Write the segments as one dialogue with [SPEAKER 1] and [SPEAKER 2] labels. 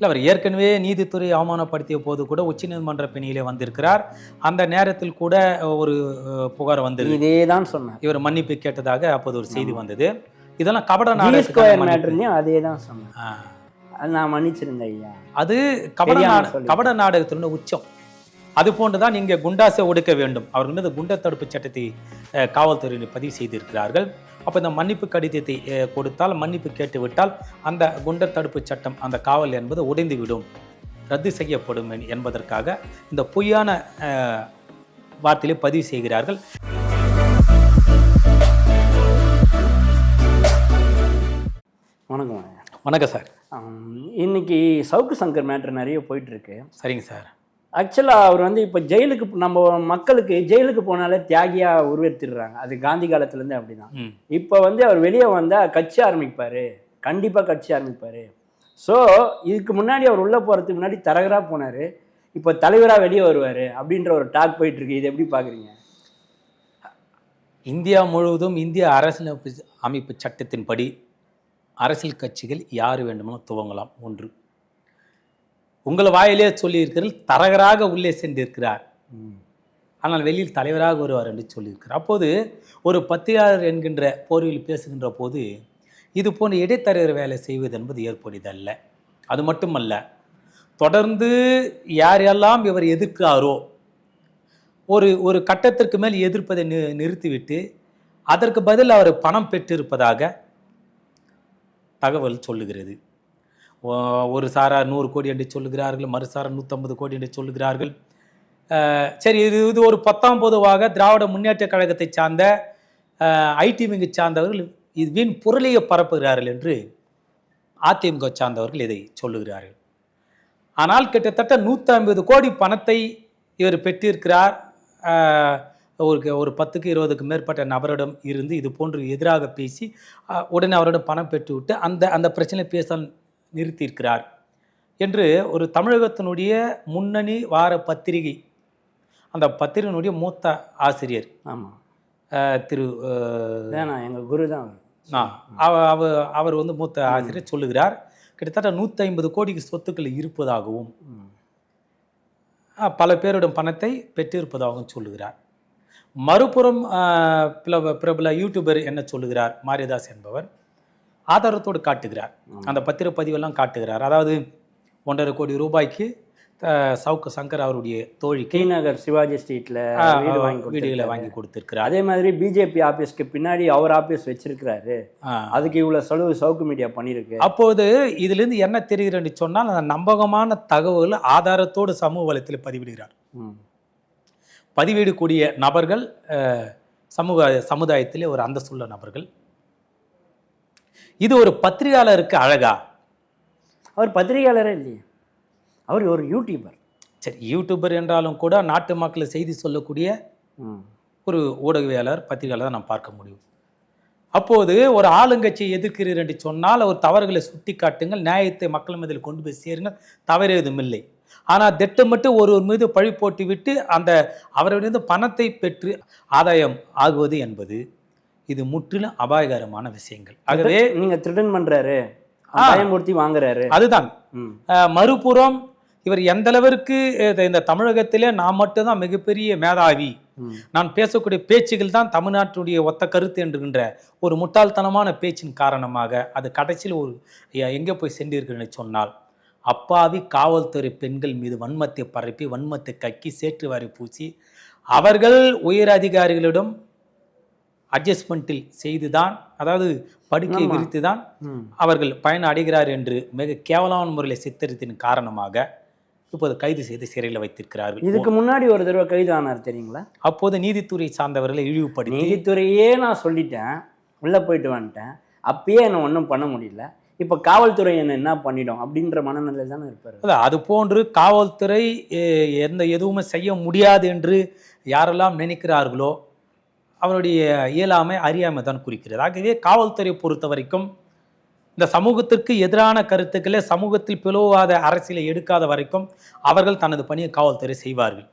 [SPEAKER 1] இல்லை அவர் ஏற்கனவே நீதித்துறை அவமானப்படுத்திய போது கூட உச்சநீதிமன்ற பிணியிலே வந்திருக்கிறார். அந்த நேரத்தில் கூட ஒரு புகார் வந்தது.
[SPEAKER 2] இதே தான் சொன்னார்.
[SPEAKER 1] இவர் மன்னிப்பு கேட்டதாக அப்போது ஒரு செய்தி வந்தது. இதெல்லாம் கபட.
[SPEAKER 2] மேட்டர்லையும் அதே தான். அது நான் மன்னிச்சிருந்தேன் ஐயா.
[SPEAKER 1] அது கபட. கபட நாடகத்தினுடைய உச்சம். அது போன்றுதான் இங்கே குண்டாசை ஒடுக்க வேண்டும். அவர்கள் மீது குண்டர் தடுப்பு சட்டத்தை காவல்துறையினர் பதிவு செய்திருக்கிறார்கள். அப்போ இந்த மன்னிப்பு கடிதத்தை கொடுத்தால் மன்னிப்பு கேட்டு விட்டால் அந்த குண்டர் தடுப்பு சட்டம் அந்த காவல் என்பது உடைந்துவிடும் ரத்து செய்யப்படும் என்- என்பதற்காக இந்த பொய்யான வார்த்தையிலே பதிவு செய்கிறார்கள்.
[SPEAKER 2] வணக்கம்
[SPEAKER 1] வணக்கம் சார்.
[SPEAKER 2] இன்னைக்கு சவுக்கு சங்கர் மேட்டர் நிறைய போயிட்டு இருக்கு.
[SPEAKER 1] சரிங்க சார்.
[SPEAKER 2] ஆக்சுவலாக அவர் வந்து இப்போ ஜெயிலுக்கு நம்ம மக்களுக்கு ஜெயிலுக்கு போனாலே தியாகியா உருவெடுத்துடுறாங்க. அது காந்தி காலத்துலேருந்து அப்படிதான்.
[SPEAKER 1] ம்.
[SPEAKER 2] இப்போ வந்து அவர் வெளியே வந்தால் கட்சி ஆரம்பிப்பார். கண்டிப்பாக கட்சி ஆரம்பிப்பார். ஸோ இதுக்கு முன்னாடி அவர் உள்ளே போகிறதுக்கு முன்னாடி தரகராக போனார். இப்போ தலைவராக வெளியே வருவார் அப்படின்ற ஒரு டாக் போயிட்டு இருக்கு இது எப்படி பார்க்குறீங்க
[SPEAKER 1] இந்தியா முழுவதும் இந்திய அரசியலமைப்பு அமைப்பு சட்டத்தின்படி அரசியல் கட்சிகள் யார் வேண்டுமானாலும் துவங்கலாம். ஒன்று உங்கள் வாயிலே சொல்லியிருக்கிறீர்கள் தரகராக உள்ளே சென்றிருக்கிறார். ஆனால் வெளியில் தலைவராக வருவார் என்று சொல்லியிருக்கிறார். அப்போது ஒரு பத்திரிகையாளர் என்கின்ற போர்வையில் பேசுகின்ற போது இது போன்ற இடைத்தரகர் வேலை செய்வது என்பது ஏற்புடையதல்ல. அது மட்டுமல்ல தொடர்ந்து யாரெல்லாம் இவர் எதிர்க்கிறாரோ ஒரு ஒரு கட்டத்திற்கு மேல் எதிர்ப்பதை நி நிறுத்திவிட்டு அதற்கு பதில் அவர் பணம் பெற்றிருப்பதாக தகவல் சொல்லுகிறது. ஒரு சாரார் நூறு கோடி என்று சொல்லுகிறார்கள் மறுசாரார் நூற்றம்பது கோடி என்று சொல்லுகிறார்கள். சரி இது இது ஒரு பத்தாம் பொதுவாக திராவிட முன்னேற்ற கழகத்தை சார்ந்த ஐடி விங்கு சார்ந்தவர்கள் இது வீண் பொருளையை பரப்புகிறார்கள் என்று அதிமுக சார்ந்தவர்கள் இதை சொல்லுகிறார்கள். ஆனால் கிட்டத்தட்ட நூற்றி ஐம்பது கோடி பணத்தை இவர் பெற்றிருக்கிறார். ஒரு ஒரு பத்துக்கு இருபதுக்கு மேற்பட்ட நபரிடம் இருந்து இது போன்று எதிராக பேசி உடனே அவரிடம் பணம் பெற்றுவிட்டு அந்த அந்த பிரச்சனை பேச நிறுத்தியிருக்கிறார் என்று ஒரு தமிழகத்தினுடைய முன்னணி வார பத்திரிகை அந்த பத்திரிகையினுடைய மூத்த ஆசிரியர்
[SPEAKER 2] ஆமாம்
[SPEAKER 1] திரு
[SPEAKER 2] எங்கள் குரு தான்
[SPEAKER 1] அவ- அவ அவர் வந்து மூத்த ஆசிரியர் சொல்லுகிறார் கிட்டத்தட்ட நூற்றி ஐம்பது கோடிக்கு சொத்துக்கள் இருப்பதாகவும் பல பேரிடம் பணத்தை பெற்றிருப்பதாகவும் சொல்லுகிறார். மறுபுறம் பிரபல பிரபல யூடியூபர் என்ன சொல்லுகிறார்? மாரிதாஸ் என்பவர். ஆதாரத்தோடு காட்டுகிறார். அந்த பத்திரப்பதிவெல்லாம் காட்டுகிறார். அதாவது ஒன்றரை கோடி ரூபாய்க்கு சவுக்கு சங்கர் அவருடைய தோழிக்கு
[SPEAKER 2] டி நகர் சிவாஜி ஸ்ட்ரீட்டில்
[SPEAKER 1] வீடுகளை
[SPEAKER 2] கொடுத்துருக்காரு.
[SPEAKER 1] வாங்கி கொடுத்திருக்கிறார்.
[SPEAKER 2] அதே மாதிரி பிஜேபி ஆபீஸ்க்கு பின்னாடி அவர் ஆபீஸ் வச்சிருக்கிறாரு. அதுக்கு இவ்வளவு செலவு சவுக்கு மீடியா பண்ணியிருக்கு.
[SPEAKER 1] அப்போது இதிலிருந்து என்ன தெரிகிறது சொன்னால் அந்த நம்பகமான தகவல் ஆதாரத்தோடு சமூக வலைத்தில் பதிவிடுகிறார். பதிவிடக்கூடிய நபர்கள் சமூக சமுதாயத்திலே ஒரு அந்தஸ்துள்ள நபர்கள். இது ஒரு பத்திரிகையாளருக்கு அழகா?
[SPEAKER 2] அவர் பத்திரிகையாளரே இல்லையே. அவர் ஒரு யூடியூபர்
[SPEAKER 1] சரி யூடியூபர் என்றாலும் கூட நாட்டு மக்களை செய்தி சொல்லக்கூடிய. ஒரு ஊடகவியலாளர் பத்திரிகையாளர் தான் நாம் பார்க்க முடியும். அப்போது ஒரு ஆளுங்கட்சியை எதிர்க்கிறீர் என்று சொன்னால் அவர் தவறுகளை சுட்டி காட்டுங்கள் நியாயத்தை மக்கள் மத்தியில் கொண்டு போய் சேருங்கள் தவறு எதுவும் இல்லை. ஆனால் திட்டமிட்டு ஒருவர் மீது பழி போட்டு விட்டு அந்த அவரிடமிருந்து பணத்தை பெற்று ஆதாயம் ஆகுவது என்பது இது முற்றிலும் அபாயகரமான விஷயங்கள். ஆகவே
[SPEAKER 2] நீங்க திருடன் பண்றாரு. பயமுறுத்தி வாங்குறாரு.
[SPEAKER 1] அதுதான். மறுபுறம் இவர் எந்த அளவிற்கு இந்த- தமிழகத்திலே நான் மட்டும்தான் மிகப்பெரிய மேதாவி. நான் பேசக்கூடிய பேச்சுகள் தான் தமிழ்நாட்டுடைய ஒத்த கருத்து என்கின்ற ஒரு முட்டாள்தனமான பேச்சின் காரணமாக அது கடைசியில் ஒரு எங்கே போய் சென்றீர்கள் சொன்னால் அப்பாவி காவல்துறை பெண்கள் மீது வன்மத்தை பரப்பி வன்மத்தை கக்கி சேற்று வாரி பூசி அவர்கள் உயர் அதிகாரிகளிடம் அட்ஜஸ்ட்மெண்ட்டில் செய்துதான் அதாவது படுக்கை. விரித்து தான். அவர்கள் பயன் அடைகிறார் என்று மிக கேவலமான முறையில் சித்தரித்தின் காரணமாக இப்போது கைது செய்து சிறையில் வைத்திருக்கிறார்கள்.
[SPEAKER 2] இதுக்கு முன்னாடி ஒரு தடவை கைது ஆனார் தெரியுங்களா?
[SPEAKER 1] அப்போது நீதித்துறை சார்ந்தவர்களை இழிவுபடுத்தி
[SPEAKER 2] நீதித்துறையே நான் சொல்லிட்டேன் உள்ள போயிட்டு வந்துட்டேன். அப்பயே என்ன ஒன்றும் பண்ண முடியல. இப்ப காவல்துறை என்ன என்ன பண்ணிடும் அப்படின்ற மனநிலை தானே இருப்பாரு.
[SPEAKER 1] அது போன்று காவல்துறை எந்த எதுவுமே செய்ய முடியாது என்று யாரெல்லாம் நினைக்கிறார்களோ அவனுடைய இயலாமை அறியாமை தான் குறிக்கிறது. ஆகவே காவல்துறை பொறுத்த வரைக்கும் இந்த சமூகத்திற்கு எதிரான கருத்துக்களை சமூகத்தில் பிளவாத அரசியலை எடுக்காத வரைக்கும் அவர்கள் தனது பணியை காவல்துறை செய்வார்கள்.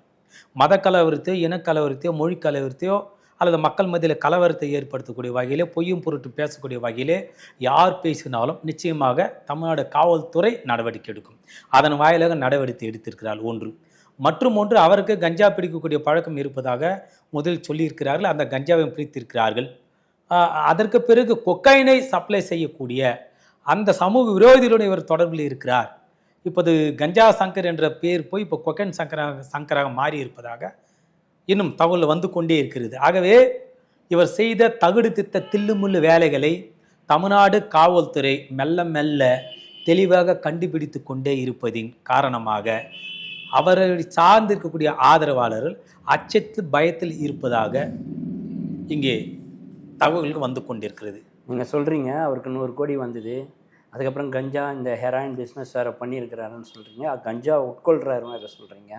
[SPEAKER 1] மத கலவரத்தையோ இனக்கலவரத்தையோ மொழி கலவரத்தையோ அல்லது மக்கள் மத்தியில் கலவரத்தை ஏற்படுத்தக்கூடிய வகையிலே பொய்யும் பொருட்டு பேசக்கூடிய வகையிலே யார் பேசினாலும் நிச்சயமாக தமிழ்நாடு காவல்துறை நடவடிக்கை எடுக்கும். அதன் வாயிலாக நடவடிக்கை எடுத்திருக்கிறார் ஒன்று. மற்றும் ஒன்று அவருக்கு கஞ்சா பிடிக்கக்கூடிய பழக்கம் இருப்பதாக முதலில் சொல்லியிருக்கிறார்கள். அந்த கஞ்சாவை பிடித்திருக்கிறார்கள் அதற்கு பிறகு கொக்கைனை சப்ளை செய்யக்கூடிய அந்த சமூக விரோதிகளுடன் இவர் தொடர்பில் இருக்கிறார். இப்போது கஞ்சா சங்கர் என்ற பேர் போய் இப்போ கொக்கைன் சங்கராக சங்கராக மாறி இருப்பதாக இன்னும் தகவல் வந்து கொண்டே இருக்கிறது. ஆகவே இவர் செய்த தகுடு தித்த தில்லுமுள்ளு வேலைகளை தமிழ்நாடு காவல்துறை மெல்ல மெல்ல தெளிவாக கண்டுபிடித்து கொண்டே இருப்பதின் காரணமாக அவரை சார்ந்து இருக்கக்கூடிய ஆதரவாளர்கள் அச்சத்து பயத்தில் இருப்பதாக இங்கே தகவல்கள் வந்து கொண்டிருக்கிறது.
[SPEAKER 2] நீங்கள் சொல்கிறீங்க அவருக்கு நூறு கோடி வந்தது. அதுக்கப்புறம் கஞ்சா இந்த ஹெராயின் பிஸ்னஸ் வேறு பண்ணியிருக்கிறாருன்னு சொல்கிறீங்க கஞ்சா உட்கொள்கிறாருன்னு வேறு சொல்கிறீங்க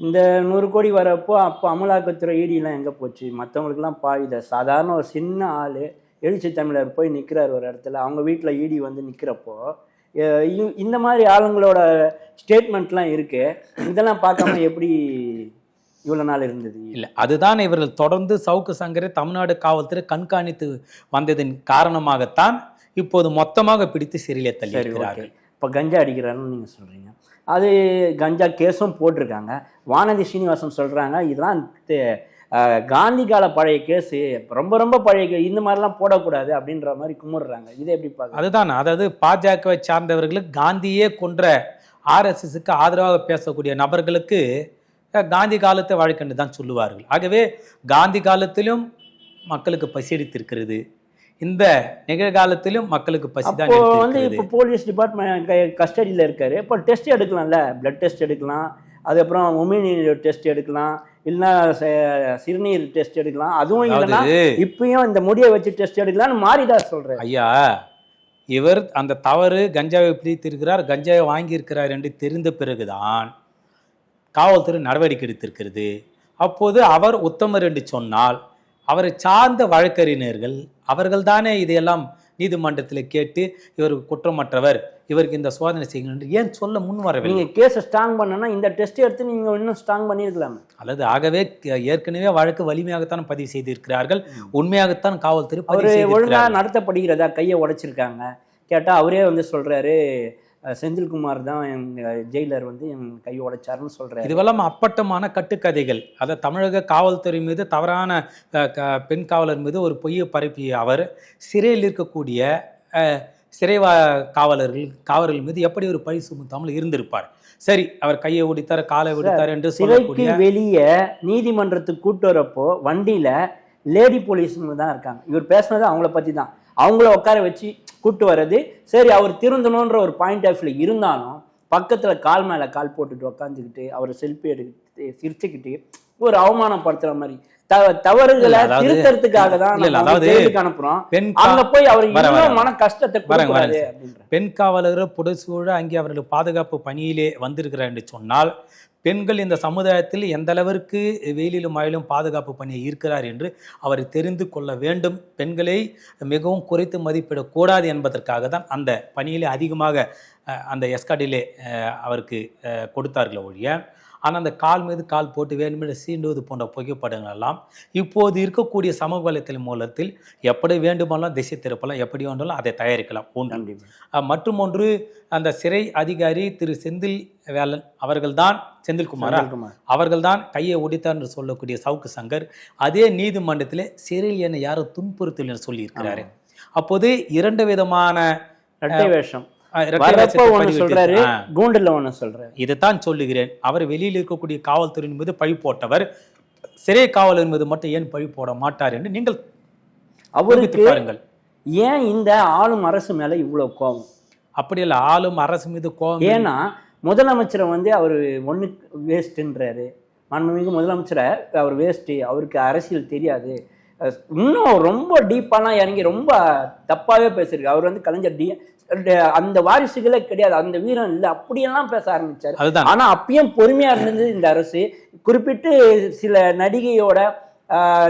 [SPEAKER 2] இந்த நூறு கோடி வரப்போ அப்போ அமலாக்கத்துறை ஈடிலாம் எங்கே போச்சு? மற்றவங்களுக்குலாம் பா இதை சாதாரண ஒரு சின்ன ஆள் எழுச்சி தமிழர் போய் நிற்கிறார் ஒரு இடத்துல. அவங்க வீட்டில் ஈடி வந்து நிற்கிறப்போ இந்த மாதிரி ஆளுங்களோட ஸ்டேட்மெண்ட்லாம் இருக்கு. இதெல்லாம் பார்க்காம எப்படி இவ்வளோ நாள் இருந்தது?
[SPEAKER 1] இல்லை அதுதான் இவர்கள் தொடர்ந்து சவுக்கு சங்கரை தமிழ்நாடு காவல்துறை கண்காணித்து வந்ததின் காரணமாகத்தான் இப்போது மொத்தமாக பிடித்து சிறையிலே தள்ளியிருக்கிறார்கள்
[SPEAKER 2] இப்போ கஞ்சா அடிக்கிறாருன்னு நீங்கள் சொல்கிறீங்க அது கஞ்சா கேஸும் போட்டிருக்காங்க. வானதி சீனிவாசன் சொல்கிறாங்க அஹ், காந்தி கால பழைய கேஸு ரொம்ப ரொம்ப பழைய. இந்த மாதிரிலாம் போடக்கூடாது அப்படின்ற மாதிரி கும்பிடுறாங்க இதை எப்படி பார்க்க
[SPEAKER 1] அதுதான் அதாவது பாஜகவை சார்ந்தவர்களுக்கு காந்தியே கொன்ற ஆர்எஸ்எஸ்க்கு ஆதரவாக பேசக்கூடிய நபர்களுக்கு காந்தி காலத்தை வழக்கென்று தான் சொல்லுவார்கள். ஆகவே காந்தி காலத்திலும் மக்களுக்கு பசி எடுத்திருக்கிறது. இந்த நிகழ்காலத்திலும் மக்களுக்கு பசி தான்
[SPEAKER 2] அப்போ வந்து இப்போ போலீஸ் டிபார்ட்மெண்ட் கஸ்டடியில் இருக்காரு. இப்போ டெஸ்ட் எடுக்கலாம்ல? பிளட் டெஸ்ட் எடுக்கலாம். அதுக்கப்புறம் உமினி டெஸ்ட் எடுக்கலாம் இல்லைன்னா சிறுநீர் டெஸ்ட் எடுக்கலாம். அதுவும் இல்லைன்னா இப்பயும் இந்த முடியை வச்சு டெஸ்ட் எடுக்கலாம்னு மாரிதாஸ் சொல்றாரு.
[SPEAKER 1] ஐயா இவர் அந்த தவறு கஞ்சாவை பிடித்திருக்கிறார் கஞ்சாவை வாங்கியிருக்கிறார் என்று தெரிந்த பிறகுதான் காவல்துறை நடவடிக்கை எடுத்திருக்கிறது. அப்போது அவர் உத்தமர் என்று சொன்னால் அவரை சார்ந்த வழக்கறிஞர்கள் அவர்கள்தானே இதையெல்லாம் நீதிமன்றத்தில் கேட்டு இவர் குற்றமற்றவர். இவருக்கு இந்த சோதனை செய்யணும் என்று ஏன் சொல்ல முன் வரவில்லை?
[SPEAKER 2] நீங்க கேஸை ஸ்ட்ராங் பண்ணனா இந்த டெஸ்ட் எடுத்து நீங்க இன்னும் ஸ்ட்ராங் பண்ணியிருக்கலாமே.
[SPEAKER 1] அல்லது ஆகவே க- ஏற்கனவே வழக்கு வலிமையாகத்தான் பதிவு செய்திருக்கிறார்கள். உண்மையாகத்தான் காவல்துறை
[SPEAKER 2] அவரு ஒழுங்கா
[SPEAKER 1] செய்திருக்கிறார்கள்
[SPEAKER 2] நடத்தப்படுகிறதா? கையை உடைச்சிருக்காங்க. கேட்டா அவரே வந்து சொல்றாரு அஹ், செந்தில்குமார் தான் என் ஜெயிலர் வந்து என் கையை உடைச்சாருன்னு சொல்றாரு.
[SPEAKER 1] இதுவெல்லாம் அப்பட்டமான கட்டுக்கதைகள். அதை தமிழக காவல்துறை மீது தவறான க- பெண் காவலர் மீது ஒரு பொய்யை பரப்பிய அவர் சிறையில் இருக்கக்கூடிய சிறைவா காவலர்கள் காவலர்கள் மீது எப்படி ஒரு பழி சுமத்தாமல் இருந்திருப்பார்? சரி அவர் கையை ஒடித்தார் காலை ஒடித்தார் என்று
[SPEAKER 2] சிறைக்கு வெளியே நீதிமன்றத்துக்கு கூட்டு வரப்போ வண்டியில லேடி போலீஸ்னு தான் இருக்காங்க. இவர் பேசுனது அவங்கள பத்தி தான். அவங்கள உட்கார வச்சு கூட்டு வர்றது சரி அவர் திருந்தணுன்ற ஒரு பாயிண்ட் ஆஃப் வியூல இருந்தாலும் பக்கத்துல கால் மேல கால் போட்டுட்டு உட்காந்துக்கிட்டு அவர் செல்ஃபி எடுத்து சிரிச்சுக்கிட்டு ஒரு அவமானப்படுத்துற மாதிரி. தவறுகளை திருத்தறதுக்காக தான்
[SPEAKER 1] அதாவது
[SPEAKER 2] அனுப்புறோம்
[SPEAKER 1] பெண்
[SPEAKER 2] அங்க போய் அவர் இன்னும் மன கஷ்டத்தை
[SPEAKER 1] பெண் காவலர்கள் புடைசூழ அங்கே அவர்கள் பாதுகாப்பு பணியிலே வந்திருக்கிறார் என்று சொன்னால் பெண்கள் இந்த சமுதாயத்தில் எந்த அளவிற்கு வெயிலிலும் மழையிலும் பாதுகாப்பு பணியை இருக்கிறார் என்று அவர் தெரிந்து கொள்ள வேண்டும். பெண்களை மிகவும் குறைத்து மதிப்பிடக்கூடாது என்பதற்காக தான் அந்த பணியிலே அதிகமாக அந்த எஸ்கார்டிலே அஹ், அவருக்கு கொடுத்தார்கள் ஒழிய ஆனால் அந்த கால் மீது கால் போட்டு வேண்டுமென்று சீண்டுவது போன்ற புகைப்படங்கள் எல்லாம் இப்போது இருக்கக்கூடிய சமூக வலைத்தள மூலத்தில் எப்படி வேண்டுமானாலும் திசை திருப்பலாம் எப்படி வேண்டாலும் அதை தயாரிக்கலாம். ஒன்று. மற்றும் ஒன்று அந்த சிறை அதிகாரி திரு செந்தில் வேலன் அவர்கள்தான் செந்தில்குமாரா. அவர்கள்தான் கையை ஒடித்தார் என்று சொல்லக்கூடிய சவுக்கு சங்கர் அதே நீதிமன்றத்திலே சிறையில் என்னை யாரும் துன்புறுத்தல் என்று சொல்லியிருக்கிறாரு. அப்போது இரண்டு விதமான
[SPEAKER 2] வேஷம். வரப்ப
[SPEAKER 1] பதிவிட்டு-
[SPEAKER 2] சொல்றாரு. கூண்டுல
[SPEAKER 1] இதைத்தான் சொல்லுகிறேன். அவர் வெளியில் இருக்கக்கூடிய காவல்துறையின் மீது பழி போட்டவர் சிறை காவலர் மீது மட்டும் ஏன் பழி போட மாட்டார் என்று நீங்கள்
[SPEAKER 2] அவருக்கு
[SPEAKER 1] பாருங்கள்.
[SPEAKER 2] ஏன் இந்த ஆளும் அரசு மேல இவ்வளவு கோபம்?
[SPEAKER 1] அப்படி இல்லை ஆளும் அரசு மீது கோபம்
[SPEAKER 2] ஏன்னா முதலமைச்சரை வந்து அவர் ஒண்ணு வேஸ்ட்ன்றாரு மாண்புமிகு முதலமைச்சரை அவர் வேஸ்ட் அவருக்கு அரசியல் தெரியாது. இன்னும் ரொம்ப டீப்பாலாம் இறங்கி ரொம்ப தப்பாவே பேசியிருக்கு அவர் வந்து கலைஞர் டி அந்த வாரிசுகளே கிடையாது. அந்த வீரம் இல்லை. அப்படியெல்லாம் பேச ஆரம்பிச்சாரு.
[SPEAKER 1] அதுதான்.
[SPEAKER 2] ஆனா அப்பயும் பொறுமையா இருந்தது இந்த அரசு. குறிப்பிட்டு சில நடிகையோட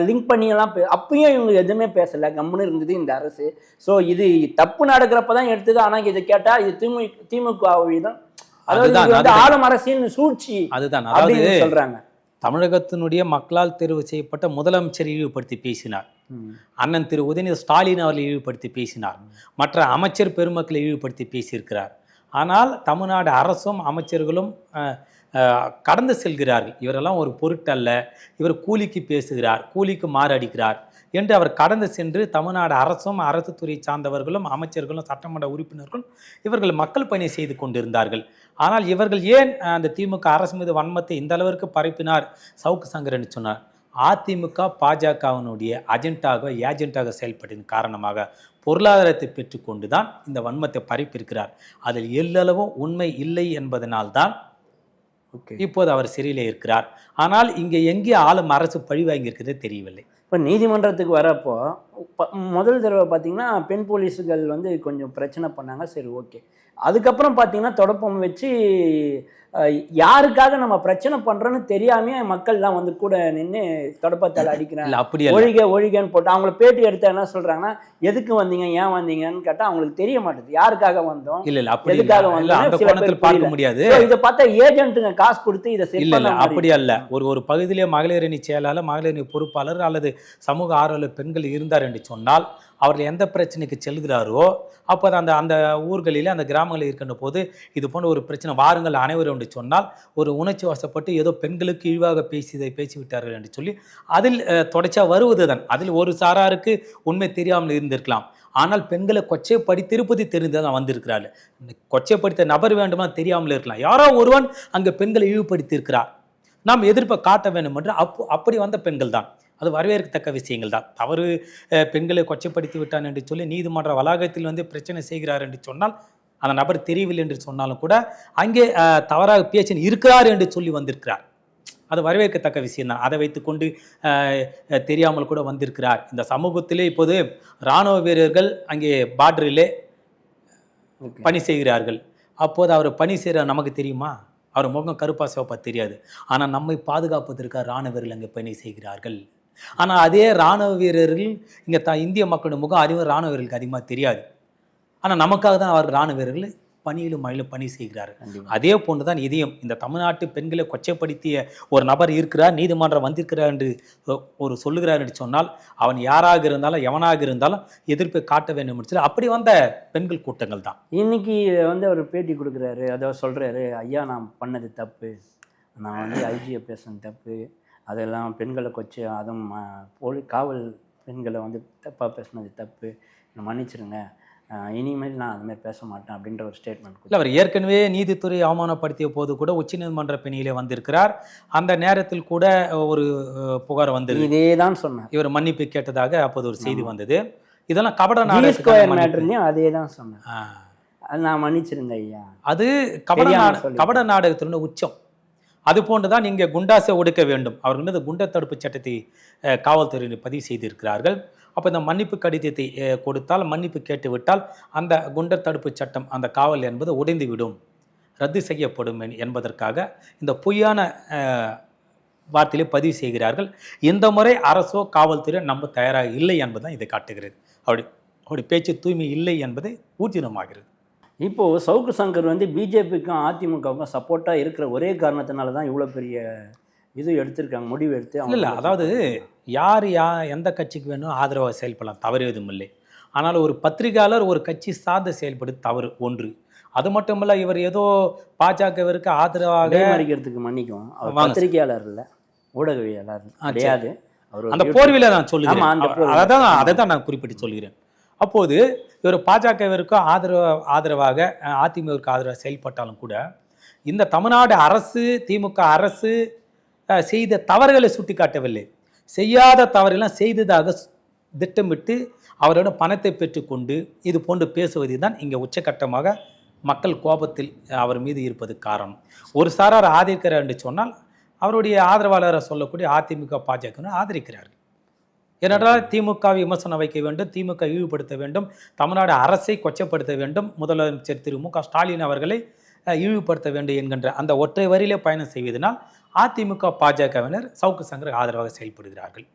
[SPEAKER 2] லிங்க் பண்ணியெல்லாம் அப்பயும் இவங்க எதுவுமே பேசல. கம்முன்னு இருந்தது இந்த அரசு. ஸோ இது தப்பு நடக்கிறப்ப தான் எடுத்தது. ஆனா இதை கேட்டா இது திமுக திமுக தான் அதாவது. ஆளும் அரசின் சூழ்ச்சி
[SPEAKER 1] அதுதான்.
[SPEAKER 2] அப்படின்னு சொல்றாங்க.
[SPEAKER 1] தமிழகத்தினுடைய மக்களால் தேர்வு செய்யப்பட்ட முதலமைச்சரை இழிவுபடுத்தி பேசினார். அண்ணன் திரு உதயநிதி ஸ்டாலின் அவர்களை இழிவுபடுத்தி பேசினார். மற்ற அமைச்சர் பெருமக்களை இழிவுபடுத்தி பேசியிருக்கிறார். ஆனால் தமிழ்நாடு அரசும் அமைச்சர்களும் கடந்து செல்கிறார்கள். இவரெல்லாம் ஒரு பொருட்டல்ல. இவர் கூலிக்கு பேசுகிறார். கூலிக்கு மாறடிக்கிறார் என்று அவர் கடந்து சென்று தமிழ்நாடு அரசும் அரசு துறை சார்ந்தவர்களும் அமைச்சர்களும் சட்டமன்ற உறுப்பினர்களும் இவர்கள் மக்கள் பணி செய்து கொண்டிருந்தார்கள். ஆனால் இவர்கள் ஏன் அந்த திமுக அரசு மீது வன்மத்தை இந்த அளவிற்கு பரப்பினார்? சவுக்கு சங்கரன் சொன்னார். அதிமுக பாஜகவினுடைய அஜெண்டாக ஏஜென்ட்டாக செயல்பட்டதன் காரணமாக பொருளாதாரத்தை பெற்றுக்கொண்டு தான் இந்த வன்மத்தை பரப்பியிருக்கிறார். அதில் எல்லளவும் உண்மை இல்லை என்பதனால்தான்
[SPEAKER 2] ஓகே
[SPEAKER 1] இப்போது அவர் சிறையில் இருக்கிறார். ஆனால் இங்கே எங்கே ஆளும் அரசு பழி வாங்கியிருக்கிறது தெரியவில்லை.
[SPEAKER 2] இப்போ நீதிமன்றத்துக்கு வரப்போ முதல் தடவை பார்த்தீங்கன்னா பெண் போலீஸுகள் வந்து கொஞ்சம் பிரச்சனை பண்ணாங்க. சரி ஓகே அதுக்கப்புறம் பார்த்தீங்கன்னா தொடப்பம் வச்சு யாருக்காக நம்ம பிரச்சனை பண்றோன்னு தெரியாமயே மக்கள்லாம் வந்து கூட நின்று தொடப்பத்தால் அடிக்கிறாங்க.
[SPEAKER 1] அப்படி
[SPEAKER 2] ஒழிக ஒழிகன்னு போட்டு அவங்கள பேட்டி எடுத்தா என்ன சொல்றாங்கன்னா எதுக்கு வந்தீங்க? ஏன் வந்தீங்கன்னு கேட்டா அவங்களுக்கு தெரிய மாட்டேது. யாருக்காக வந்தோம்?
[SPEAKER 1] இல்ல இல்ல அப்படி
[SPEAKER 2] எதுக்காக
[SPEAKER 1] கோணத்தில் பார்க்க. முடியாது.
[SPEAKER 2] இதை பார்த்தா ஏஜென்ட்டுங்க காசு கொடுத்து இதை
[SPEAKER 1] இல்ல இல்ல அப்படி அல்ல. ஒரு ஒரு பகுதியிலே மகளிர் அணி செயலாளர் மகளிர் அணி பொறுப்பாளர் அல்லது சமூக ஆர்வலர் பெண்கள் இருந்தார் என்று சொன்னால் அவர்கள் எந்த பிரச்சனைக்கு செல்கிறாரோ அப்போ அந்த அந்த ஊர்களிலே அந்த கிராமங்களில் இருக்கின்ற போது இது போன்ற ஒரு பிரச்சனை வாருங்கள் அனைவரும் என்று சொன்னால் ஒரு உணர்ச்சி வசப்பட்டு ஏதோ பெண்களுக்கு இழிவாக பேசி பேசிவிட்டார்கள் என்று சொல்லி அதில் அஹ், வருவது வருவதுதான். அதில் ஒரு சாராருக்கு உண்மை தெரியாமல் இருந்திருக்கலாம். ஆனால் பெண்களை கொச்சைப்படி திருப்பதி தெரிந்துதான் வந்திருக்கிறார்கள். கொச்சைப்படுத்த நபர் வேண்டுமா தெரியாமல் இருக்கலாம். யாரோ ஒருவன் அங்கே பெண்களை இழிவுபடுத்தி இருக்கிறார் நாம் எதிர்ப்பை காட்ட வேண்டும் என்று அப் அப்படி வந்த பெண்கள் தான் அது வரவேற்கத்தக்க விஷயங்கள் தான். தவறு பெண்களை கொச்சைப்படுத்தி விட்டான் என்று சொல்லி நீதிமன்ற வளாகத்தில் வந்து பிரச்சனை செய்கிறார் என்று சொன்னால் அந்த நபர் தெரியவில்லை என்று சொன்னாலும் கூட அங்கே தவறாக பேச்சு இருக்கிறார் என்று சொல்லி வந்திருக்கிறார். அது வரவேற்கத்தக்க விஷயம் தான். அதை வைத்துக்கொண்டு தெரியாமல் கூட வந்திருக்கிறார். இந்த சமூகத்திலே இப்போது இராணுவ வீரர்கள் அங்கே பார்டரிலே. பணி செய்கிறார்கள். அப்போது அவர் பணி செய்கிற நமக்கு தெரியுமா? அவர் முகம் கருப்பா சிவப்பா தெரியாது. ஆனால் நம்மை பாதுகாப்பதற்காக இராணுவ வீரர்கள் அங்கே பணி செய்கிறார்கள். ஆனால் அதே இராணுவ வீரர்கள் இங்கே த இந்திய மக்களோட முகம் அறிவு இராணுவ வீரர்களுக்கு அதிகமாக தெரியாது. ஆனால் நமக்காக தான் அவர் இராணுவ வீரர்கள் பணியிலும் மழையிலும் பணி
[SPEAKER 2] கண்டிப்பா.
[SPEAKER 1] அதே போன்று தான் இதையும் இந்த தமிழ்நாட்டு பெண்களை கொச்சைப்படுத்திய ஒரு நபர் இருக்கிறார் நீதிமன்றம் வந்திருக்கிறார் என்று ஒரு சொல்லுகிறார் என்று சொன்னால் அவன் யாராக இருந்தாலும் எவனாக இருந்தாலும் எதிர்ப்பை காட்ட வேண்டும் என்று அப்படி வந்த பெண்கள் கூட்டங்கள் தான்.
[SPEAKER 2] இன்னைக்கு வந்து அவர் பேட்டி கொடுக்குறாரு அதை சொல்றாரு ஐயா நான் பண்ணது தப்பு. நான் வந்து ஐஜியை பேசுனது தப்பு. அதெல்லாம் பெண்களை கொச்சு அதுவும் போலி காவல் பெண்களை வந்து தப்பாக பேசுனது தப்பு. மன்னிச்சிருங்க. இனிமேல் நான் அது மாதிரி பேச மாட்டேன் அப்படின்ற ஒரு ஸ்டேட்மெண்ட்
[SPEAKER 1] இல்லை அவர் ஏற்கனவே நீதித்துறை அவமானப்படுத்திய போது கூட உச்சநீதிமன்ற பணியிலே வந்திருக்கிறார். அந்த நேரத்தில் கூட ஒரு புகார் வந்தது.
[SPEAKER 2] இதே தான் சொன்னார்.
[SPEAKER 1] இவர் மன்னிப்பு கேட்டதாக அப்போது ஒரு செய்தி வந்தது. இதெல்லாம் கபட.
[SPEAKER 2] மேட்டர்லையும் அதே தான். அது நான் மன்னிச்சிருங்க ஐயா.
[SPEAKER 1] அது கபட. கபட நாடகத்தினுடைய உச்சம். அது போன்று தான் இங்கே குண்டாசை ஒடுக்க வேண்டும். அவர்கள் மீது குண்டர் தடுப்பு சட்டத்தை காவல்துறையினர் பதிவு செய்திருக்கிறார்கள். அப்போ இந்த மன்னிப்பு கடிதத்தை கொடுத்தால் மன்னிப்பு கேட்டுவிட்டால் அந்த குண்டர் தடுப்பு சட்டம் அந்த காவல் என்பது உடைந்துவிடும். ரத்து செய்யப்படும் என்- என்பதற்காக இந்த பொய்யான வார்த்தையிலே பதிவு செய்கிறார்கள். இந்த முறை அரசோ காவல்துறையோ நம்ப தயாராக இல்லை என்பதுதான் இதை காட்டுகிறது. அப்படி அப்படி பேச்சு தூய்மை இல்லை என்பதை ஊர்ஜிதமாகிறது.
[SPEAKER 2] இப்போ சவுக்கு சங்கர் வந்து பிஜேபிக்கும் அதிமுகவுக்கும் சப்போர்ட்டாக இருக்கிற ஒரே காரணத்தினால தான் இவ்வளோ பெரிய இது எடுத்திருக்காங்க முடிவு எடுத்து
[SPEAKER 1] இல்லை அதாவது யார் யா எந்த கட்சிக்கு வேணும் ஆதரவாக செயல்படலாம். தவறு எதுவும் இல்லை. ஆனால் ஒரு பத்திரிகையாளர் ஒரு கட்சி சார்ந்து செயல்படுது தவறு ஒன்று. அது மட்டுமல்ல இவர் ஏதோ பாஜகவிற்கு ஆதரவாக
[SPEAKER 2] இடைமறிக்கிறதுக்கு மன்னிக்கும். பத்திரிகையாளர் இல்லை ஊடகவியலாளர் கிடையாது.
[SPEAKER 1] அந்த போர்வில நான் சொல்லுகிறேன். அதை தான் அதை தான் நான் குறிப்பிட்டு சொல்கிறேன். அப்போது இவர் பாஜகவிற்கு ஆதரவு ஆதரவாக அதிமுகவிற்கு ஆதரவாக செயல்பட்டாலும் கூட இந்த தமிழ்நாடு அரசு திமுக அரசு செய்த தவறுகளை சுட்டிக்காட்டவில்லை. செய்யாத தவறெல்லாம் செய்ததாக திட்டமிட்டு அவரிடம் பணத்தை பெற்றுக்கொண்டு இது போன்று பேசுவது தான் இங்கே உச்சக்கட்டமாக மக்கள் கோபத்தில் அவர் மீது இருப்பது காரணம். ஒரு சாரார் ஆதரிக்கிறார் என்று சொன்னால் அவருடைய ஆதரவாளரை சொல்லக்கூடிய அதிமுக பாஜக ஆதரிக்கிறார்கள். ஏனென்றால் திமுகவை விமர்சனம் வைக்க வேண்டும் திமுக இழிவுபடுத்த வேண்டும் தமிழ்நாடு அரசை கொச்சப்படுத்த வேண்டும். முதலமைச்சர் திரு மு க ஸ்டாலின் அவர்களை இழிவுபடுத்த வேண்டும் என்கின்ற அந்த ஒற்றை வரியிலே பயணம் செய்வதனால் அதிமுக பாஜகவினர் சவுக்கு சங்கர் ஆதரவாக செயல்படுகிறார்கள்.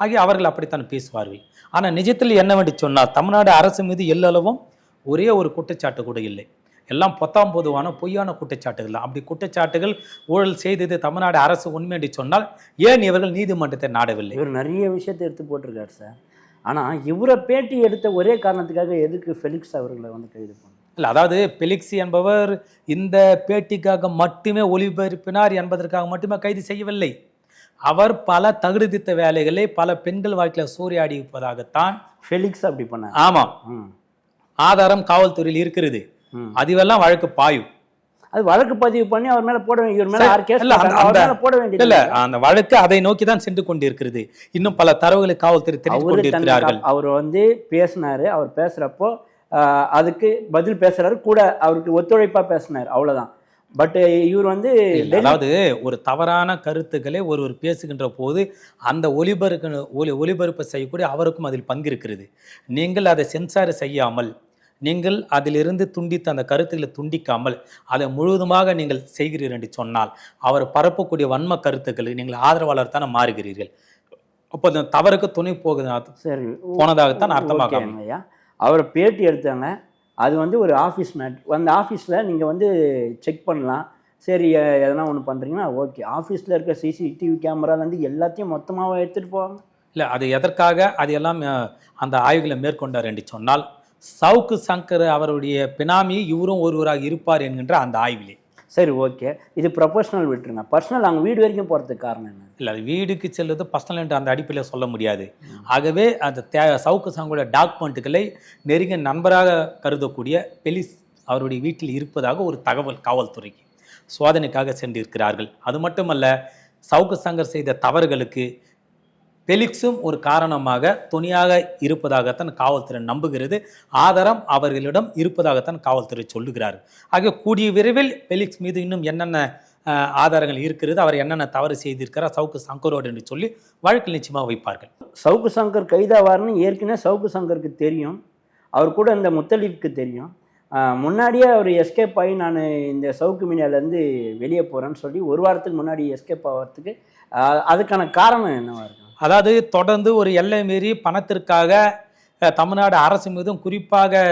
[SPEAKER 1] ஆகிய அவர்கள் அப்படித்தான் பேசுவார்கள். ஆனால் நிஜத்தில் என்னவென்று சொன்னால் தமிழ்நாடு அரசு மீது எல்லளவும் ஒரே ஒரு குற்றச்சாட்டு கூட இல்லை. எல்லாம் பொத்தாம் பொதுவான பொய்யான குற்றச்சாட்டுகள். தான் அப்படி குற்றச்சாட்டுகள் ஊழல் செய்தது தமிழ்நாடு அரசு உண்மை என்று சொன்னால் ஏன் இவர்கள் நீதிமன்றத்தை நாடவில்லை?
[SPEAKER 2] இவர் நிறைய விஷயத்தை எடுத்து போட்டிருக்காரு சார். ஆனால் இவரை பேட்டி எடுத்த ஒரே காரணத்துக்காக எதுக்கு ஃபெலிக்ஸ் அவர்களை வந்து கைது பண்ணணும்
[SPEAKER 1] இல்லை அதாவது பெலிக்ஸ் என்பவர் இந்த பேட்டிக்காக மட்டுமே ஒளிபரப்பினார் என்பதற்காக மட்டுமே கைது செய்யவில்லை. அவர் பல தகுதித்த வேலைகளை பல பெண்கள் வாழ்க்கையில் சூறையாடி இருப்பதாகத்தான்
[SPEAKER 2] ஃபெலிக்ஸ் அப்படி பண்ணார்.
[SPEAKER 1] ஆமாம் ஆதாரம் காவல்துறையில் இருக்கிறது. அதுவெல்லாம் வழக்கு பாயும்.
[SPEAKER 2] அது வழக்கு பதிவு பண்ணி அவர் மேல போட வேண்டிய இவர் மேல ஆறு கேஸ் மேல போட வேண்டியது
[SPEAKER 1] இல்ல அந்த வழக்கு அதை நோக்கி தான் சென்று கொண்டிருக்கிறது. இன்னும் பல தரவுகளை காவல்துறை தெரிந்து கொண்டிருக்கிறார்கள்.
[SPEAKER 2] அவர் வந்து பேசினாரு. அவர் பேசுறப்போ அதுக்கு பதில் பேசுறாரு. கூட அவருக்கு ஒத்துழைப்பா பேசினார். அவ்வளவுதான். பட் இவர் வந்து
[SPEAKER 1] அதாவது ஒரு தவறான கருத்துக்களை ஒருவர் பேசுகின்ற போது அந்த ஒலிபரப்பு ஒலி ஒலிபரப்பு செய்யக்கூடிய அவருக்கும் அதில் பங்கு இருக்கிறது நீங்கள் அதை சென்சார் செய்யாமல் நீங்கள் அதிலிருந்து துண்டித்த அந்த கருத்துக்களை துண்டிக்காமல் அதை முழுவதுமாக நீங்கள் செய்கிறீர்கள் என்று சொன்னால் அவர் பரப்பக்கூடிய வன்ம கருத்துக்களுக்கு நீங்கள் ஆதரவாளர் தானே மாறுகிறீர்கள். அப்போ அந்த தவறுக்கு துணை போகுது
[SPEAKER 2] சரி
[SPEAKER 1] போனதாகத்தான் அர்த்தமாகும்
[SPEAKER 2] ஓகேங்க ஐயா. அவர் பேட்டி எடுத்தாங்க. அது வந்து ஒரு ஆஃபீஸ் மேட் அந்த ஆஃபீஸில் நீங்கள் வந்து செக் பண்ணலாம். சரி எதனா ஒன்று பண்ணுறீங்கன்னா ஓகே. ஆஃபீஸில் இருக்க சிசிடிவி கேமராலேருந்து எல்லாத்தையும் மொத்தமாக எடுத்துகிட்டு போவாங்க?
[SPEAKER 1] இல்லை அது எதற்காக அது எல்லாம் அந்த ஆய்வுகளை மேற்கொண்டார் என்று சொன்னால் சவுக்கு சங்கர் அவருடைய பினாமி இவரும் ஒருவராக இருப்பார் என்கின்ற அந்த ஆய்விலே.
[SPEAKER 2] சரி ஓகே. இது ப்ரொஃபஷனல் விட்டுருங்க பர்சனல் அவங்க வீடு வரைக்கும் போகிறதுக்கு காரணம் என்ன?
[SPEAKER 1] இல்லை அது வீடுக்கு செல்வது பர்சனல் என்று அந்த அடிப்படையில் சொல்ல முடியாது. ஆகவே அந்த தே சவுக்கு சங்கருடைய டாக்குமெண்ட்டுகளை நெருங்கிய நண்பராக கருதக்கூடிய பெலிஸ் அவருடைய வீட்டில் இருப்பதாக ஒரு தகவல் காவல்துறைக்கு. சோதனைக்காக சென்றிருக்கிறார்கள். அது மட்டுமல்ல சவுக்கு சங்கர் செய்த தவறுகளுக்கு பெலிக்ஸும் ஒரு காரணமாக துணியாக இருப்பதாகத்தான் காவல்துறை நம்புகிறது. ஆதாரம் அவர்களிடம் இருப்பதாகத்தான் காவல்துறை சொல்லுகிறார். ஆக கூடிய விரைவில் பெலிக்ஸ் மீது இன்னும் என்னென்ன ஆதாரங்கள் இருக்கிறது அவர் என்னென்ன தவறு செய்திருக்கிறார் சவுக்கு சங்கரோடு என்று சொல்லி வழக்கில் நிச்சயமாக வைப்பார்கள்
[SPEAKER 2] சவுக்கு சங்கர் கைதாவார்னு ஏற்கனவே சவுக்கு சங்கருக்கு தெரியும். அவர் கூட இந்த முத்தலீப்க்கு தெரியும். முன்னாடியே அவர் எஸ்கேப் ஆகி நான் இந்த சவுக்கு மீடியாலேருந்து வெளியே போகிறேன்னு சொல்லி ஒரு வாரத்துக்கு முன்னாடி எஸ்கேப் ஆகிறதுக்கு அதுக்கான காரணம் என்னவா இருக்கும்
[SPEAKER 1] அதாவது தொடர்ந்து ஒரு எல்லை மீறி பணத்திற்காக தமிழ்நாடு அரசு மீதும் குறிப்பாக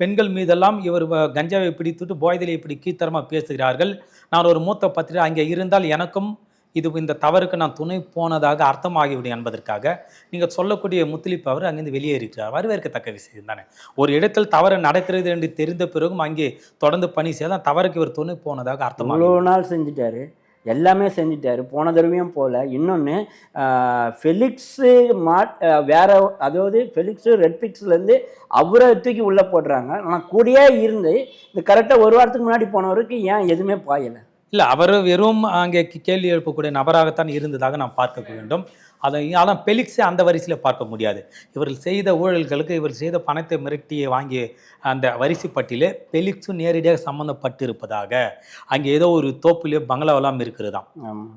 [SPEAKER 1] பெண்கள் மீதெல்லாம் இவர் கஞ்சாவை பிடித்துட்டு போய்தலை இப்படி கீழ்த்தரமாக பேசுகிறார்கள். நான் ஒரு மூத்த பத்திரிகை அங்கே இருந்தால் எனக்கும் இது இந்த தவறுக்கு நான் துணை போனதாக அர்த்தமாகிவிடும் என்பதற்காக நீங்கள் சொல்லக்கூடிய முத்தலிப் அவர் அங்கிருந்து வெளியேறிக்கிறார். வரவேற்கத்தக்க விஷயம் தானே. ஒரு இடத்தில் தவறு நடக்கிறது என்று தெரிந்த பிறகும் அங்கே தொடர்ந்து பணி செய்தால் தவறுக்கு இவர் துணை போனதாக அர்த்தமாக
[SPEAKER 2] இவ்வளோ நாள் செஞ்சுட்டாரு. எல்லாமே செஞ்சிட்டாரு. போன தடவையும் போல. இன்னொன்று ஃபெலிக்ஸு மாட் வேற அதாவது ஃபெலிக்ஸு ரெட்பிக்ஸ்லேருந்து அவரை தூக்கி உள்ளே போடுறாங்க. ஆனால் கூடயே இருந்து இந்த கரெக்டாக ஒரு வாரத்துக்கு முன்னாடி போனவருக்கு ஏன் எதுவுமே பாயலை?
[SPEAKER 1] இல்லை அவர் வெறும் அங்கே கேள்வி எழுப்பக்கூடிய நபராகத்தான் இருந்ததாக நாம் பார்க்க வேண்டும். அதை ஆனால் பெலிக்ஸை அந்த வரிசையில் பார்க்க முடியாது. இவர்கள் செய்த ஊழல்களுக்கு இவர் செய்த பணத்தை மிரட்டியை வாங்கி அந்த வரிசை பட்டியலே பெலிக்ஸும் நேரடியாக சம்மந்தப்பட்டு இருப்பதாக அங்கே ஏதோ ஒரு தோப்புலேயோ பங்களாவெல்லாம் இருக்கிறதாம்.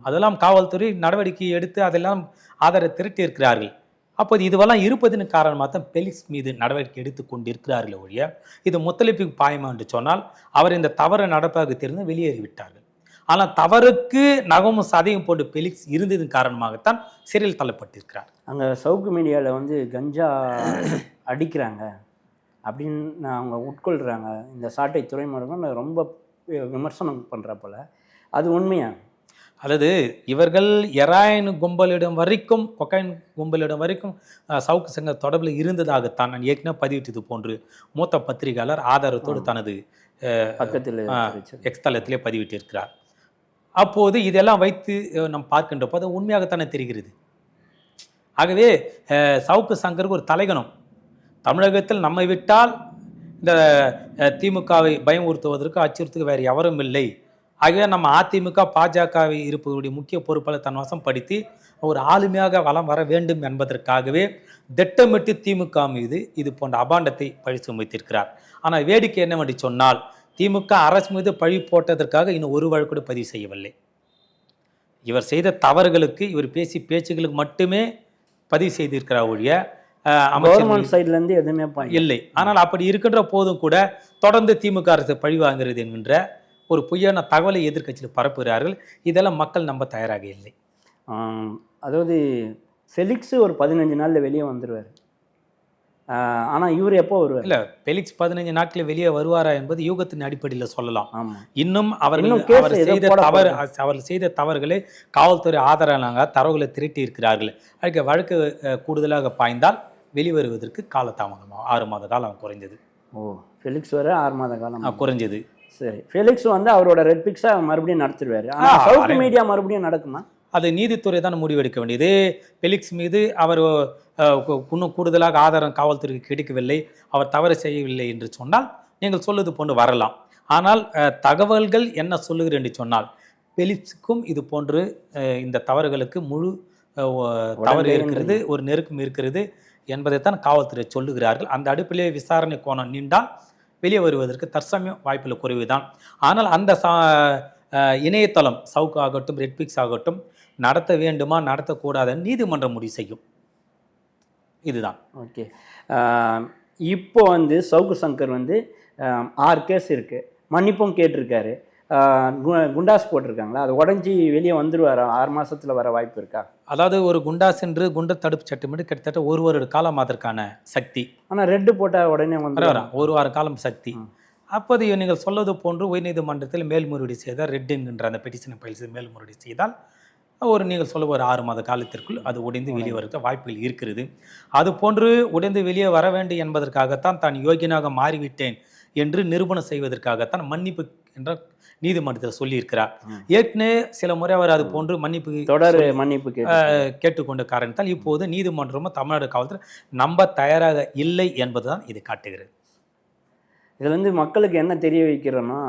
[SPEAKER 1] அதெல்லாம் காவல்துறை நடவடிக்கை எடுத்து அதெல்லாம் ஆதார திரட்டி இருக்கிறார்கள். அப்போது இதுவெல்லாம் இருப்பதன் காரணமாக தான் பெலிக்ஸ் மீது நடவடிக்கை எடுத்து கொண்டிருக்கிறார்கள் ஒழிய இது முத்தலிப்புக்கு பாயமா என்று சொன்னால் அவர் இந்த தவறு நடப்பதாக தெரிந்து வெளியேறிவிட்டார்கள். ஆனால் தவறுக்கு நகமும் சதையும் போட்டு பெலிக்ஸ் இருந்ததன் காரணமாகத்தான் சிறையில் தள்ளப்பட்டிருக்கிறார்.
[SPEAKER 2] அங்கே சவுக்கு மீடியாவில் வந்து கஞ்சா அடிக்கிறாங்க அப்படின்னு அவங்க உட்கொள்கிறாங்க இந்த சாட்டை துறைமுகம் ரொம்ப விமர்சனம் பண்ணுறப்போல அது உண்மையா?
[SPEAKER 1] அதாவது இவர்கள் எராயின் கும்பலிடம் வரைக்கும் கொக்கைன் கும்பலிடம் வரைக்கும் சவுக்கு சங்க தொடர்பில் இருந்ததாகத்தான் நான் ஏற்கனவே பதிவிட்டது போன்று மூத்த பத்திரிகையாளர் ஆதாரத்தோடு தனது
[SPEAKER 2] பக்கத்தில்
[SPEAKER 1] ஆ. எக்ஸ் தளத்திலே பதிவிட்டிருக்கிறார். அப்போது இதெல்லாம் வைத்து நாம் பார்க்கின்றப்போ அது உண்மையாகத்தானே தெரிகிறது. ஆகவே சவுக்கு சங்கருக்கு ஒரு தலைகணம். தமிழகத்தில் நம்மை விட்டால் இந்த திமுகவை பயமுறுத்துவதற்கு அச்சுறுத்துக்கு வேறு எவரும் இல்லை. ஆகவே நம்ம அதிமுக பாஜகவை இருப்பவருடைய முக்கிய பொறுப்பாளர் தன் வசம் படுத்தி ஒரு ஆளுமையாக வலம் வர வேண்டும் என்பதற்காகவே திட்டமிட்டு திமுக மீது இது போன்ற அபாண்டத்தை பழி சுமத்திருக்கிறார் ஆனால் வேடிக்கை என்னவென்று சொன்னால் திமுக அரசு மீது பழி போட்டதற்காக இன்னும் ஒரு வழக்கு கூட பதிவு செய்யவில்லை. இவர் செய்த தவறுகளுக்கு இவர் பேசி பேச்சுகளுக்கு மட்டுமே பதிவு செய்திருக்கிறார் ஒழிய
[SPEAKER 2] கவர்மெண்ட் சைட்லேருந்து எதுவுமே
[SPEAKER 1] இல்லை. ஆனால் அப்படி இருக்கின்ற போதும் கூட தொடர்ந்து திமுக அரசு பழி வாங்குகிறது என்கின்ற ஒரு பொய்யான தகவலை எதிர்க்கட்சியில் பரப்புகிறார்கள். இதெல்லாம் மக்கள் நம்ப தயாராக இல்லை.
[SPEAKER 2] அதாவது ஃபெலிக்ஸு ஒரு பதினஞ்சு நாளில் வெளியே வந்துடுவார் ஆஹ் ஆனா இவர் எப்போ வருவார்?
[SPEAKER 1] இல்ல பெலிக்ஸ் பதினஞ்சு நாட்களில் வெளியே வருவாரா என்பது யூகத்தின் அடிப்படையில் சொல்லலாம். இன்னும் அவர்கள் அவர் செய்த தவறு. அவர்கள் செய்த தவறுகளை காவல்துறை ஆதரவாக தரவுகளை திரட்டி இருக்கிறார்கள். அதுக்கு வழக்கு கூடுதலாக பாய்ந்தால் வெளிவருவதற்கு காலதாமதம் ஆறு மாத காலம் குறைஞ்சது
[SPEAKER 2] ஓ ஃபெலிக்ஸ் வர ஆறு மாத காலம்
[SPEAKER 1] குறைஞ்சது.
[SPEAKER 2] சரி ஃபெலிக்ஸ் வந்து அவரோட ரெட் பிக்ஸா மறுபடியும் நடத்திடுவாரு. ஆனா
[SPEAKER 1] ஆ,
[SPEAKER 2] சவுத். மீடியா மறுபடியும் நடக்குமா?
[SPEAKER 1] அது நீதித்துறை தான் முடிவெடுக்க வேண்டியது. பெலிக்ஸ் மீது அவர் இன்னும் கூடுதலாக ஆதாரம் காவல்துறைக்கு கிடைக்கவில்லை. அவர் தவறு செய்யவில்லை என்று சொன்னால் நீங்கள் சொல்லுது போன்று வரலாம். ஆனால் தகவல்கள் என்ன சொல்லுகிறேன் என்று சொன்னால் பெலிக்ஸுக்கும் இது போன்று இந்த தவறுகளுக்கு முழு தவறு இருக்கிறது ஒரு நெருக்கம் இருக்கிறது என்பதைத்தான் காவல்துறை சொல்லுகிறார்கள். அந்த அடுப்பிலே விசாரணை கோணம் நீண்டால் வெளியே வருவதற்கு தற்சமயம் வாய்ப்புள்ள குறைவுதான். ஆனால் அந்த சா இணையதளம் சவுக்கு ஆகட்டும் ரெட்பிக்ஸ் ஆகட்டும் நடத்த வேண்டுமா நடத்தக்கூடாதுன்னு நீதிமன்றம் முடிவு செய்யும். இதுதான்.
[SPEAKER 2] ஓகே. இப்போ வந்து சவுக்கு சங்கர் வந்து ஆறு கேஸ் இருக்கு. மன்னிப்பும் கேட்டிருக்காரு. குண்டாஸ் போட்டிருக்காங்களா? அது உடஞ்சி வெளியே வந்துருவார்? ஆறு மாசத்துல வர வாய்ப்பு இருக்கா?
[SPEAKER 1] அதாவது ஒரு குண்டா சென்று குண்ட தடுப்பு சட்டமிட்டு கிட்டத்தட்ட ஒரு வருட காலம் அதற்கான சக்தி.
[SPEAKER 2] ஆனா ரெட்டு போட்டா உடனே வந்து
[SPEAKER 1] ஒரு வார காலம் சக்தி. அப்போது நீங்கள் சொல்வது போன்று உயர்நீதிமன்றத்தில் மேல்முறையீடு செய்தால் ரெட் என்கின்ற அந்த பெட்டிஷனை ஃபைல் செய்து மேல்முறையீடு செய்தால் ஒரு நீங்கள் சொல்ல ஒரு ஆறு மாத காலத்திற்குள் அது உடைந்து வெளியே வரது வாய்ப்புகள் இருக்கிறது. அது போன்று உடைந்து வெளியே வர வேண்டும் என்பதற்காகத்தான் தான் யோகியனாக மாறிவிட்டேன் என்று நிரூபணம் செய்வதற்காகத்தான் மன்னிப்பு என்ற நீதிமன்றத்தில் சொல்லியிருக்கிறார். ஏற்கனவே சில முறை அவர் அது போன்று மன்னிப்பு
[SPEAKER 2] தொடர் மன்னிப்பு
[SPEAKER 1] கேட்டுக்கொண்ட காரணத்தால் இப்போது நீதிமன்றமும் தமிழ்நாடு காவல்துறை நம்ப தயாராக இல்லை என்பதுதான் இது காட்டுகிறது.
[SPEAKER 2] இதுல இருந்து மக்களுக்கு என்ன தெரிய வைக்கிறோன்னா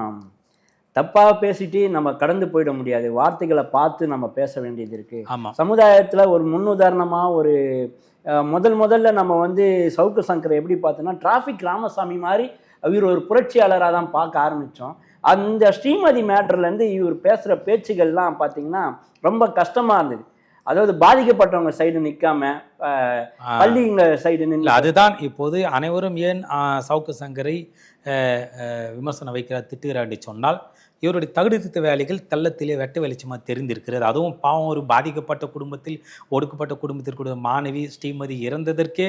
[SPEAKER 2] தப்பாக பேசிட்டு நம்ம கடந்து போயிட முடியாது. வார்த்தைகளை பார்த்து நம்ம பேச வேண்டியது இருக்கு.
[SPEAKER 1] ஆமா.
[SPEAKER 2] சமுதாயத்தில் ஒரு முன்னுதாரணமா ஒரு முதல் முதல்ல நம்ம வந்து சவுக்கு சங்கரை எப்படி பார்த்தோன்னா டிராஃபிக் ராமசாமி மாதிரி இவர் ஒரு புரட்சியாளராக தான் பார்க்க ஆரம்பித்தோம் அந்த ஸ்ரீமதி மேட்டர்லேருந்து இவர் பேசுகிற பேச்சுகள்லாம் பார்த்தீங்கன்னா ரொம்ப கஷ்டமாக இருந்தது. அதாவது பாதிக்கப்பட்டவங்க சைடு நிற்காம பள்ளிங்க சைடு நின்று
[SPEAKER 1] அதுதான் இப்போது அனைவரும் ஏன் சவுக்கு சங்கரை விமர்சனம் வைக்கிறார் திட்டுகிறார் என்று சொன்னால் இவருடைய தகுதித்த வேலைகள் தெள்ளத்திலே வெட்ட வெளிச்சமாக தெரிந்திருக்கிறது. அதுவும் பாவம் ஒரு பாதிக்கப்பட்ட குடும்பத்தில் ஒடுக்கப்பட்ட குடும்பத்திற்குரிய மாணவி ஸ்ரீமதி இறந்ததற்கே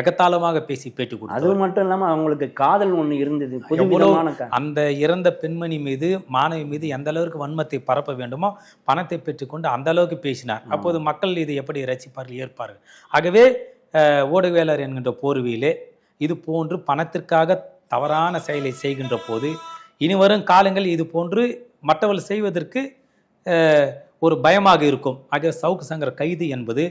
[SPEAKER 1] எகத்தாளமாக பேசி பேட்டி
[SPEAKER 2] அது
[SPEAKER 1] கொடுத்தார்
[SPEAKER 2] மட்டும் இல்லாமல் அவங்களுக்கு காதல் ஒன்று இருந்தது புதுவிதமான
[SPEAKER 1] அந்த இறந்த பெண்மணி மீது மாணவி மீது எந்த அளவுக்கு வன்மத்தை பரப்ப வேண்டுமோ பணத்தை பெற்றுக்கொண்டு அந்த அளவுக்கு பேசினார். அப்போது மக்கள் இதை எப்படி ரசிப்பார்கள் ஏற்பார்கள்? ஆகவே ஊடகவியலர் என்கின்ற போர்வையிலே இது போன்று பணத்திற்காக தவறான செயலை செய்கின்ற போது இனி வரும் காலங்கள் இது போன்று மற்றவர்கள் செய்வதற்கு ஒரு பயமாக இருக்கும். ஆகவே சவுக்கு சங்கர் கைது என்பது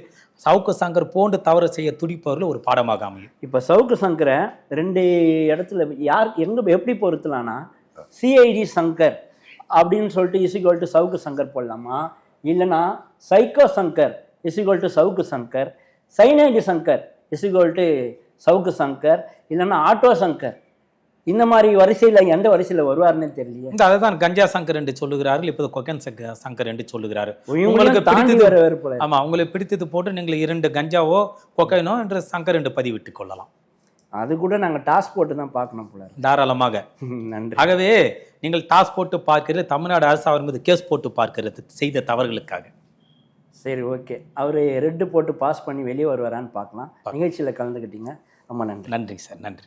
[SPEAKER 1] சவுக்கு சங்கர் போன்று தவறு செய்ய துடிப்பவர்கள் ஒரு பாடமாக அமையும்.
[SPEAKER 2] இப்போ சவுக்கு சங்கரை ரெண்டு இடத்துல யார் எங்கே எப்படி பொருத்தலாம்னா சிஐடி சங்கர் அப்படின்னு சொல்லிட்டு இசிகோல் டு சவுக்கு சங்கர் போடலாமா? இல்லைன்னா psycho Shankar is equal to Savukku Shankar cyanide Shankar is equal to Savukku Shankar இல்லைன்னா ஆட்டோ சங்கர் இந்த மாதிரி வரிசையில் எந்த வரிசையில் வருவார்னே தெரியலையே.
[SPEAKER 1] இந்த அதுதான் கஞ்சா சங்கர் என்று சொல்லுகிறார்கள் இப்போது கொக்கன் சங்க- சங்கர் என்று
[SPEAKER 2] இவங்களுக்கு
[SPEAKER 1] உங்களுக்கு பிடித்தது-
[SPEAKER 2] வர வேறு போல
[SPEAKER 1] ஆமா உங்களை பிடித்தது போட்டு நீங்கள் இரண்டு கஞ்சாவோ கொக்கைனோ என்று சங்கர் என்று பதிவிட்டுக் கொள்ளலாம்.
[SPEAKER 2] அது கூட நாங்கள் டாஸ் போட்டு தான் பார்க்கணும் போல.
[SPEAKER 1] தாராளமாக.
[SPEAKER 2] நன்றி.
[SPEAKER 1] ஆகவே நீங்கள் டாஸ் போட்டு பார்க்கிறது தமிழ்நாடு அரசு அவர் மீது கேஸ் போட்டு பார்க்கிறது செய்த தவறுகளுக்காக.
[SPEAKER 2] சரி ஓகே. அவர் ரெட்டு போட்டு பாஸ் பண்ணி வெளியே வருவாரான்னு பார்க்கலாம். நிகழ்ச்சியில் கலந்துக்கிட்டீங்க. ரொம்ப நன்றி.
[SPEAKER 1] நன்றி சார் நன்றி.